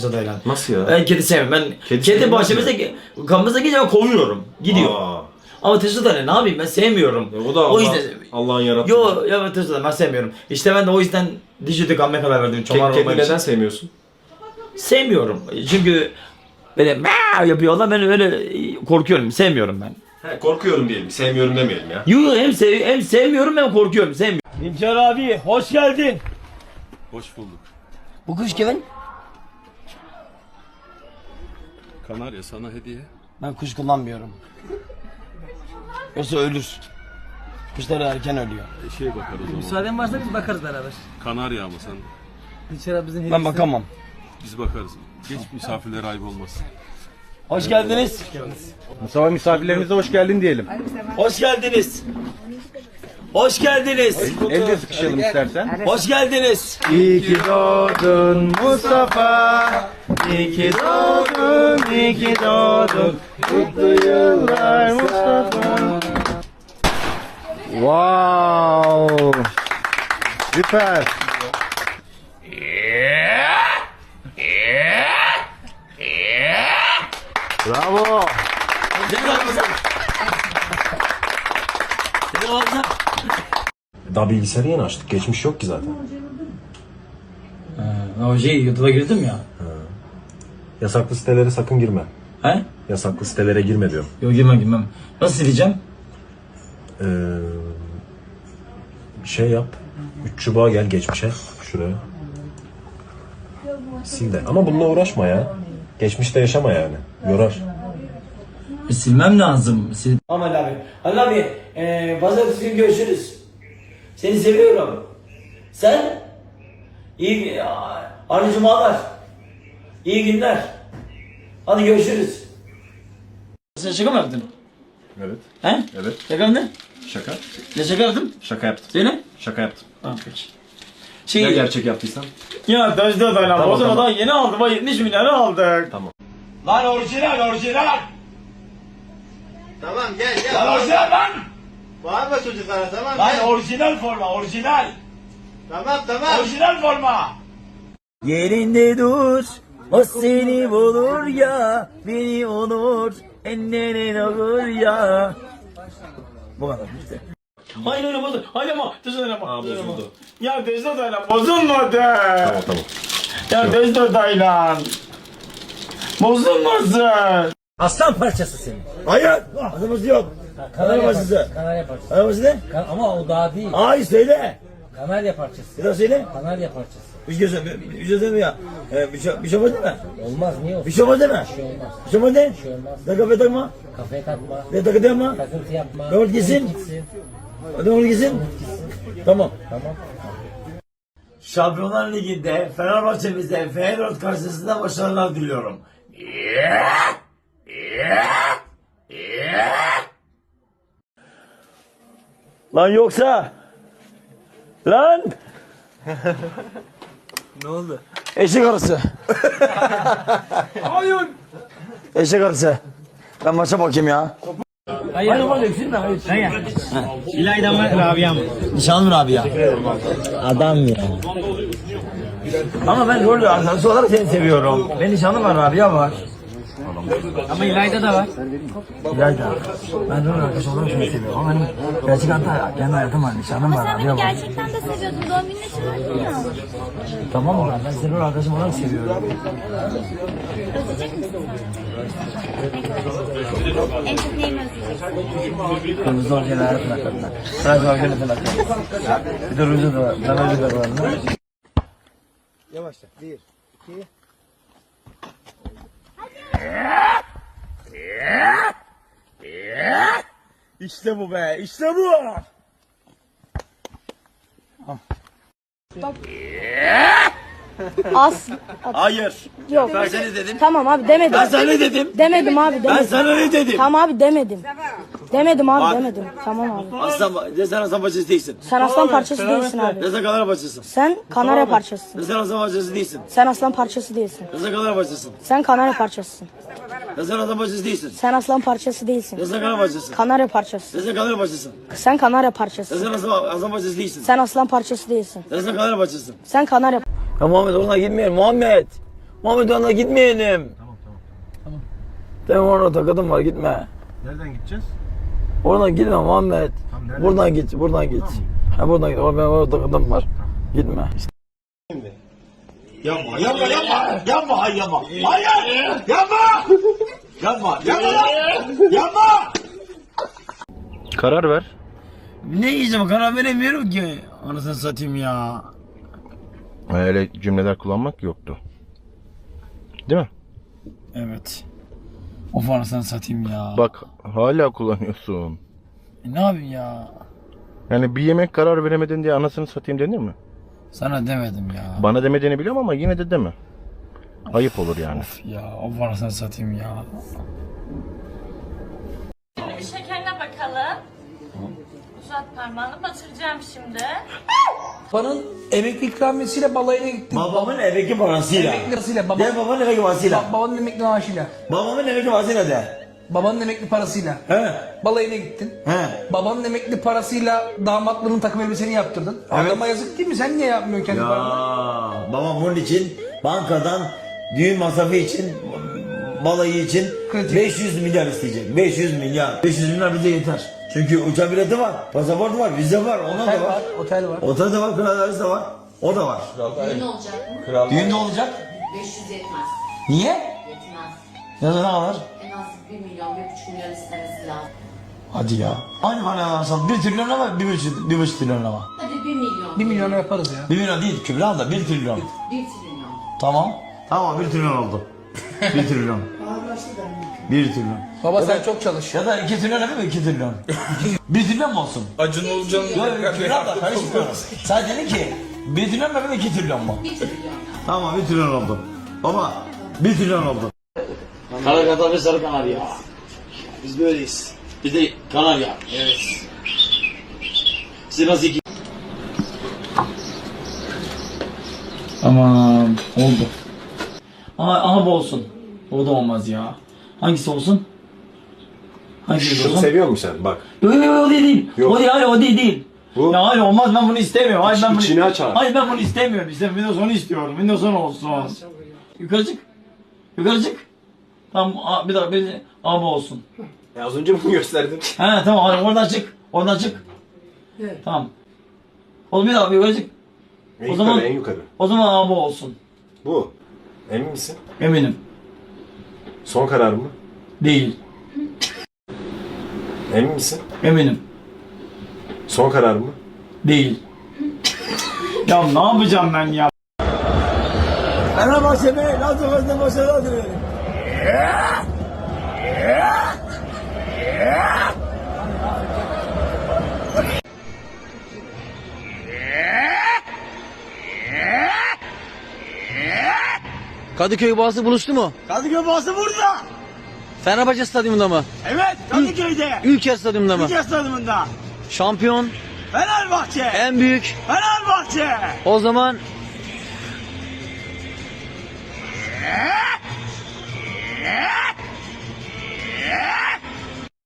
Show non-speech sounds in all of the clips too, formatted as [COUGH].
Teylan. Nasıl ya? Ben kedi sevmem. Ben Kedi kedi, sevmez bahçemize kapımıza gelince ben kovuyorum. Gidiyor. Aa. Ama Tesla ne yapayım ben sevmiyorum. E, o da o Allah, yüzden Allah'ın yarattığı. Yo ya Tesla ben sevmiyorum. İşte ben de o yüzden Digit'i kalmaya karar verdim. Çomar Ke- kedi olmak neden için. sevmiyorsun? Sevmiyorum. Çünkü böyle meow yapıyorlar ben öyle korkuyorum. Sevmiyorum ben. He, korkuyorum diyelim. Sevmiyorum demeyelim ya. Yo yo hem, sev hem sevmiyorum hem korkuyorum. Sevmiyorum. İmkan abi hoş geldin. Hoş bulduk. Bu kuş kimin? Kanarya sana hediye. Ben kuş kullanmıyorum. Yoksa ölür. Kuşlar erken ölüyor. E, şeye bakarız o zaman. Müsaaden varsa biz bakarız beraber. Kanarya ama sen. İçeri bizim Ben bakamam. Biz bakarız. Geç misafirlere ayıp olmasın. Hoş geldiniz. Mustafa misafirlerimize hoş geldin diyelim. Hoş geldiniz. Hoş geldiniz. Elde sıkışalım istersen. Hoş geldiniz. İyi ki doğdun Mustafa. İyi ki doğdun, iyi ki doğdun. Mutlu yıllar Mustafa. Wow. Süper. Bravo. Daha bilgisayarı yeni açtık. Geçmiş yok ki zaten. O şey YouTube'a girdim ya. Yasaklı sitelere sakın girme. He? Yasaklı sitelere girme diyorum. Yok girmem girmem. Nasıl sileceğim? Ee, şey yap. 3 çubuğa gel geçmişe. Şuraya. Sil de. Ama bununla uğraşma ya. Geçmişte yaşama yani. Yorar. E, silmem lazım. Sil Aman abi. Ali abi. E, pazartesi günü görüşürüz. Seni seviyorum. Sen? İyi Arı cumalar. İyi günler. Hadi görüşürüz. Sen şaka mı yaptın? Evet. He? Evet. Şaka mı ne? Şaka. Ne şaka yaptın? Şaka yaptım. Söyle. Şaka yaptım. Tamam peki. Şey, Ya gerçek yaptıysam? Ya Dajda Daylan Tamam, o zaman tamam. daha yeni aldım. ha, 70 milyarı aldık. Tamam. Lan orijinal orijinal. Tamam gel gel. Lan orijinal lan. Bağırma çocuklara tamam Lan gel. orijinal forma orijinal. Tamam tamam. Orijinal forma. Yerinde dur. O seni bulur ya. Beni olur. Enlerin olur ya. Bu kadar işte. Hayır öyle bozuldu. Hayır ama. Dajda Daylan Aa, bozuldu. Ya Dajda Daylan bozulmadı. Tamam tamam. Ya Dajda Daylan. Bozulmasın. Aslan parçası senin. Hayır. Adımız yok. Kanarya parçası. Kanarya parçası. Adımız ne? Kan- ama o daha değil. Hayır söyle. Kanarya parçası. Bir daha söyle. Kanarya parçası. Bir şey söyle. Bir şey söyle ya. Ee, bir şey, bir şey olmaz değil mi? Olmaz niye olsun? Bir şey olmaz değil mi? Bir şey olmaz. Bir şey olmaz değil mi? Bir şey olmaz. Ne kafaya takma. Kafaya takma. Ne takı değil mi? Takıntı yapma. Ne oldu gitsin? Ne olur gitsin? Tamam. Tamam. Şampiyonlar Ligi'nde Fenerbahçe'mizde Feyenoord karşısında başarılar diliyorum. Lan yoksa Lan [LAUGHS] Ne oldu? Eşek arısı. Hayır. Eşek arısı. Ben maça bakayım ya. Hayır. Hayır. İlayda mı Rabia mı? Nişanlı mı abi ya? Adam ya. Ama ben rol arkadaşı olarak seni seviyorum. Ben nişanlım var abi ya var. Ama İlayda da var. İlayda. Ben rol arkadaşı olarak seni seviyorum. Ama benim gerçek hayatta kendi hayatım var. Nişanlım var Sen abi beni gerçekten de seviyordun. Doğum gününe çağırdın ya. Tamam mı? Ben seni arkadaşım olarak seviyorum. Özleyecek misin? En çok neyimi özleyeceksin? Kırmızı orijinal plaklarına. Biraz orijinal plaklarına. Bir de ruju da var. Ben. Yavaşla. Bir, iki. İşte bu be. İşte bu. As. Hayır. Yok. Ben seni dedim. Tamam abi demedim. Ben sana ne dedim? Demedim abi demedim. Ben sana ne dedim? Tamam abi demedim. Demedim abi Bak. demedim. Tamam abi. Aslan, de sen aslan parçası değilsin. Sen aslan parçası değilsin abi. De sen kanara parçasısın. Sen kanarya parçasısın. De sen aslan parçası değilsin. Sen aslan parçası değilsin. De sen kanara parçasısın. Sen kanarya parçasısın. De sen aslan parçası değilsin. Sen aslan parçası değilsin. De sen kanara parçasısın. Kanarya parçası. De sen kanara parçasısın. Sen kanarya De parçası. sen aslan, aslan parçası değilsin. Sen aslan parçası değilsin. De sen kanara parçasısın. Sen kanarya Ya Muhammed oradan gitmeyelim Muhammed. Muhammed ona gitmeyelim. Tamam tamam tamam. Tamam orada takıldım var gitme. Nereden gideceğiz? Oradan gitme Muhammed. Tamam, buradan git, buradan git. Ha buradan git. Orada orada takıldım var. Gitme. Yapma yapma yapma. Yapma hayır yapma. Hayır. Yapma. Yapma. Yapma. Yapma. Karar ver. Ne yiyeceğim karar veremiyorum ki. Anasını satayım ya. Öyle cümleler kullanmak yoktu. Değil mi? Evet. Of anasını satayım ya. Bak hala kullanıyorsun. E, ne yapayım ya? Yani bir yemek karar veremedin diye anasını satayım denir mi? Sana demedim ya. Bana demediğini biliyorum ama yine de deme. Ayıp olur yani. Of ya. Of anasını satayım ya. Bir şekerine bakalım. Uzat parmağını batıracağım şimdi. [LAUGHS] Babanın emekli ikramiyesiyle balayına gittim. Babamın emekli parasıyla. Emekli parasıyla. Baba, De babamın emekli parasıyla. babanın emekli maaşıyla. Babamın emekli parasıyla de. Babanın emekli parasıyla. He. Balayına gittin. He. Babanın emekli parasıyla damatlığının takım elbiseni yaptırdın. Adama yazık değil mi? Sen niye yapmıyorsun kendi Ya paranla? babam bunun için bankadan düğün masrafı için balayı için Kredi. 500 milyar isteyecek. 500 milyar. 500 milyar bize yeter. Çünkü uçak bileti var, pasaport var, vize var, ondan Otel da var. var, otel var. Otel de var, kral dairesi de var. O da var. Düğün olacak mı? Düğün ne olacak? 500 yetmez. Niye? Yetmez. Ya da ne var? En az 1 milyon, 1,5 milyon istemesi lazım. Hadi ya. Aynı bana alsam 1 trilyon ama 1,5 bir buçuk trilyon ama. Hadi 1 milyon. 1 milyona yaparız ya. 1 milyon değil Kübra da 1 trilyon. 1 trilyon. Tamam. Tamam 1 trilyon oldu. 1 trilyon. 1 trilyon. Baba sen çok çalış. Ya da 2 trilyon yapayım mı 2 trilyon? [LAUGHS] 1 trilyon mu olsun? Acun olacağım. Yok Kübra da karışmıyoruz. Sen dedin ki 1 trilyon mu yapayım 2 trilyon mu? 1 trilyon. Tamam 1 trilyon oldu. Baba 1 trilyon oldu. Kara katal ve sarı kanarya. Biz böyleyiz. Biz de kanarya. Evet. Siz nasıl iki? Aman oldu. Aha, aha bu olsun. O da olmaz ya. Hangisi olsun? Hangisi Şunu olsun? seviyor musun sen? Bak. Yok yok yok, o değil değil. Yok. O değil hayır o değil değil. Bu? Ya hayır olmaz ben bunu istemiyorum. Hayır İç- ben bunu içini aç abi. Hayır ben bunu istemiyorum. İşte Windows 10'u istiyorum. Windows 10 olsun. Yukarı çık. Yukarı çık. Tamam a, bir daha bir A bu olsun. Ya az önce bunu gösterdin. He tamam hadi oradan çık. Oradan çık. Tamam. Oğlum bir daha bir yukarı çık. En O yukarı, zaman- en yukarı. O zaman A bu olsun. Bu. Emin misin? Eminim. Son karar mı? Değil. Emin misin? Eminim. Son karar mı? Değil. ya ne yapacağım ben ya? Fenerbahçe Bey, nasıl fazla başarılar dilerim. Kadıköy Boğazı buluştu mu? Kadıköy Boğazı burada. Fenerbahçe Stadyumunda mı? Evet Kadıköy'de. Ülker Stadyumunda mı? Ülke stadımında. Şampiyon, Fenerbahçe. en büyük. Fenerbahçe. O zaman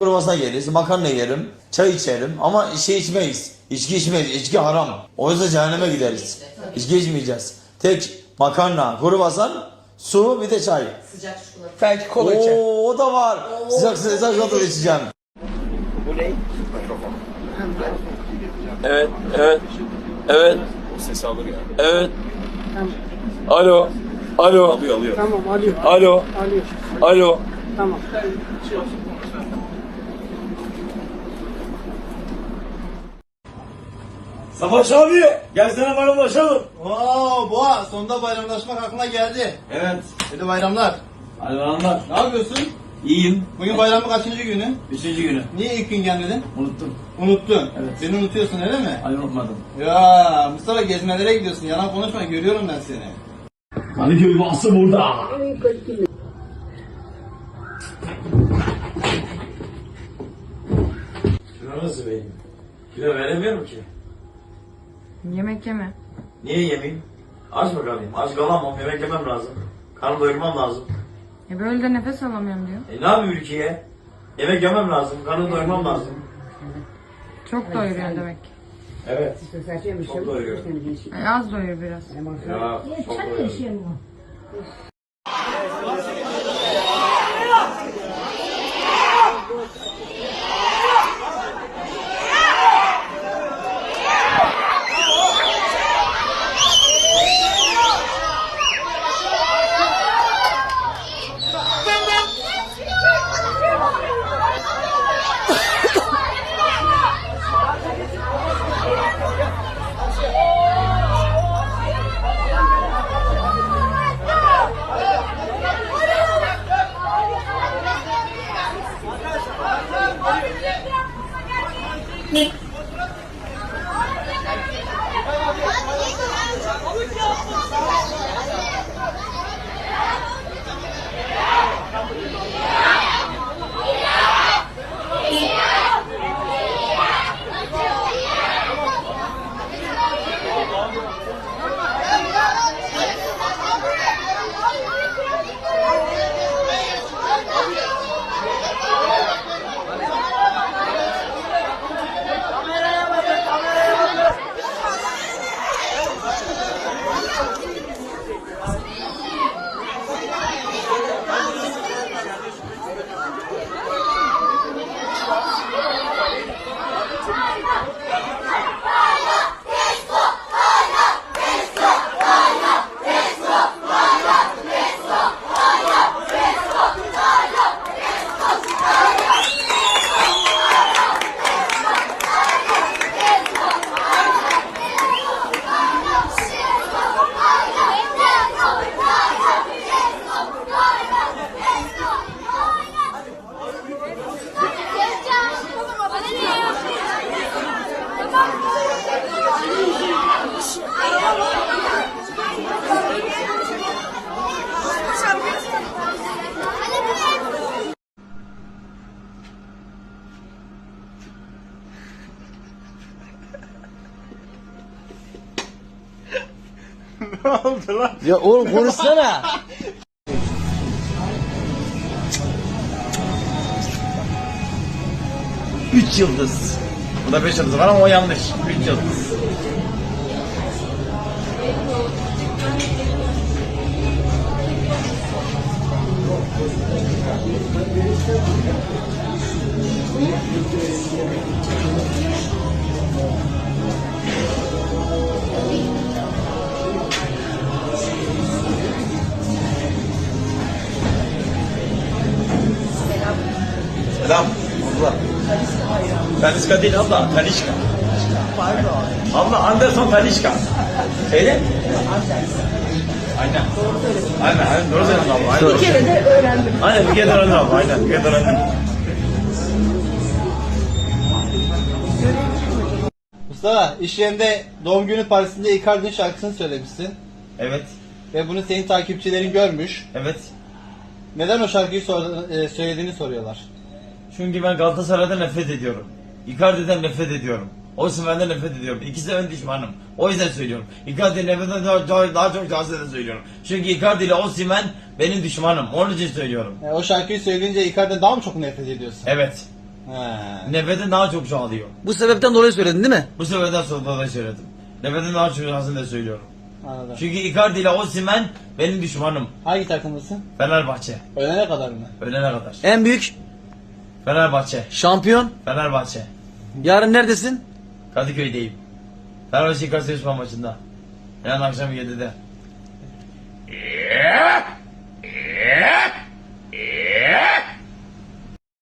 Kurmasına geliriz, makarna yerim, çay içerim ama şey içmeyiz. İçki içmeyiz, içki haram. O yüzden cehenneme gideriz. İçki içmeyeceğiz. Tek makarna, kuru basan, su bir de çay. Sıcak çikolata. Belki kola içer. Oo, o da var. Sıcak sıcak sıcak içeceğim. Evet, evet, evet. Ses alır ya. Evet. Alo. Alo. Alıyor alıyor. Alo. Alo. Savaş abi gelsene bayramlaşalım. Oo boğa sonunda bayramlaşmak aklına geldi. Evet. Hadi bayramlar. Hadi bayramlar. Ne yapıyorsun? İyiyim. Bugün bayramın kaçıncı günü? Üçüncü günü. Niye ilk gün gelmedin? Unuttum. Unuttun. Evet. Beni unutuyorsun öyle mi? Hayır unutmadım. Ya Mustafa gezmelere gidiyorsun. Yalan konuşma görüyorum ben seni. Kadıköy bası burada. Şuna nasıl vereyim? Kilo veremiyorum ki. Yemek yeme. Niye yemeyeyim? Aç mı kalayım? Aç kalamam. Yemek yemem lazım. Karnı doyurmam lazım. E böyle de nefes alamıyorum diyor. E ne yapayım ülkeye? Yemek yemem lazım. Karnı doyurmam lazım. Çok doyuruyor demek. Evet. Çok doyuruyor. E az doyur biraz. Ya çok doyuruyor. 你 lan? Ya oğlum konuşsana. Üç yıldız. Bu da beş yıldız var ama o yanlış. Üç yıldız. Selam. Abla. Talişka değil abla. Talişka. Pardon. Abla Anderson Talişka. Öyle? Aynen. Aynen. Aynen. Doğru söyledin abla. Aynen. Bir kere de öğrendim. Aynen bir kere de öğrendim abla. Aynen. Bir kere de öğrendim. Mustafa iş yerinde doğum günü partisinde Icardi'nin şarkısını söylemişsin. Evet. Ve bunu senin takipçilerin görmüş. Evet. Neden o şarkıyı sor- e, söylediğini soruyorlar. Çünkü ben Galatasaray'dan nefret ediyorum. Icardi'den nefret ediyorum. Osimhen'den nefret ediyorum. İkisi ön düşmanım. O yüzden söylüyorum. Icardi'den nefret ediyorum. Daha, daha çok şahsen söylüyorum. Çünkü Icardi ile Osimhen benim düşmanım. Onun için söylüyorum. E, o şarkıyı söyleyince Icardi'den daha mı çok nefret ediyorsun? Evet. He. Nefretin daha çok çoğalıyor. Bu sebepten dolayı söyledin değil mi? Bu sebepten da söyledim. Nefretin daha çok şahsen söylüyorum. Anladım. Çünkü Icardi ile Osimhen benim düşmanım. Hangi takımlısın? Fenerbahçe. Ölene kadar mı? Ölene kadar. En büyük Fenerbahçe. Şampiyon. Fenerbahçe. Yarın neredesin? Kadıköy'deyim. Fenerbahçe Kasımpaşa maçında. Yarın akşam 7'de. Yeah! Ee? Yeah! Ee? Yeah! Ee?